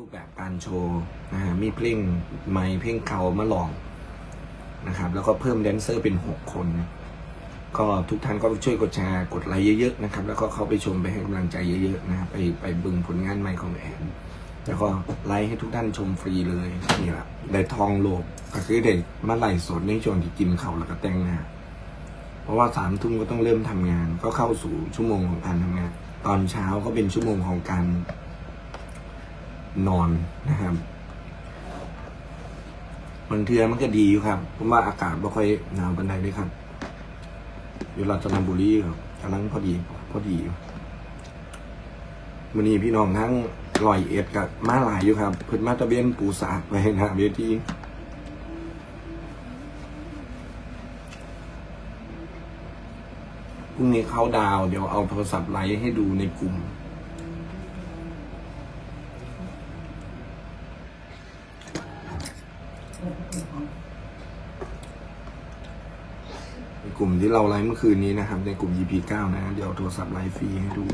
รูปแบบการโชว์นะฮะมีเพลงไม้เพลงเขามาลองนะครับแล้วก็เพิ่มแดนเซอร์เป็นหกคน ก็ทุกท่านก็ช่วยกดแชร์กดไลค์เยอะๆนะครับ แล้วก็เข้าไปชมไปให้กำลังใจเยอะๆนะครับไปไปบึงผลงานใหม่ของแอนแล้วก็ไลค์ให้ทุกท่านชมฟรีเลยนี่แหละได้ทองโลกก็คือเด็กมาไล่สดในช่วงที่กินเขาแล้วก็แต่งหน้าเพราะว่าสามทุ่มก็ต้องเริ่มทำงาน ก็เข้าสู่ชั่วโมงของการทำงาน ตอนเช้าก็เป็นชั่วโมงของการ นอนนะครับบางเทือมันก็ดีอยู่ครับเพราะว่าอากาศไม่ค่อยหนาวบันไดเลยครับอยู่รัตนบุรีครับกำลังพอดี พอดีวันนี้พี่น้องทั้งลอยเอ็ดกับมาหลายอยู่ครับ เพิ่นมาตะเบียนปูสาไปหนะเวทีพรุ่งนี้เขาดาว เดี๋ยวเอาโทรศัพท์ไลฟ์ให้ดูในกลุ่ม ในกลุ่มที่เราไลฟ์เมื่อคืนนี้นะครับ ในกลุ่ม EP9 นะ เดี๋ยวโทรศัพท์ไลฟ์ฟรีให้ดู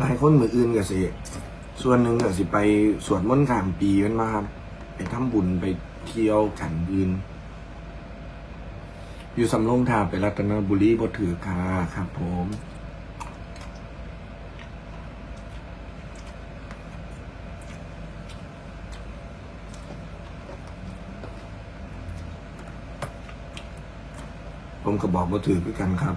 หลายคนมืออื่นก็สิส่วนหนึ่งก็สิไปสวดมนต์ข้ามปีกันมาครับ ไปทำบุญไปเที่ยวกันยืน อยู่สำโรงทาไปรัตนบุรีบ่ถือคาครับผม ผมก็บอกว่าถือคือกันครับ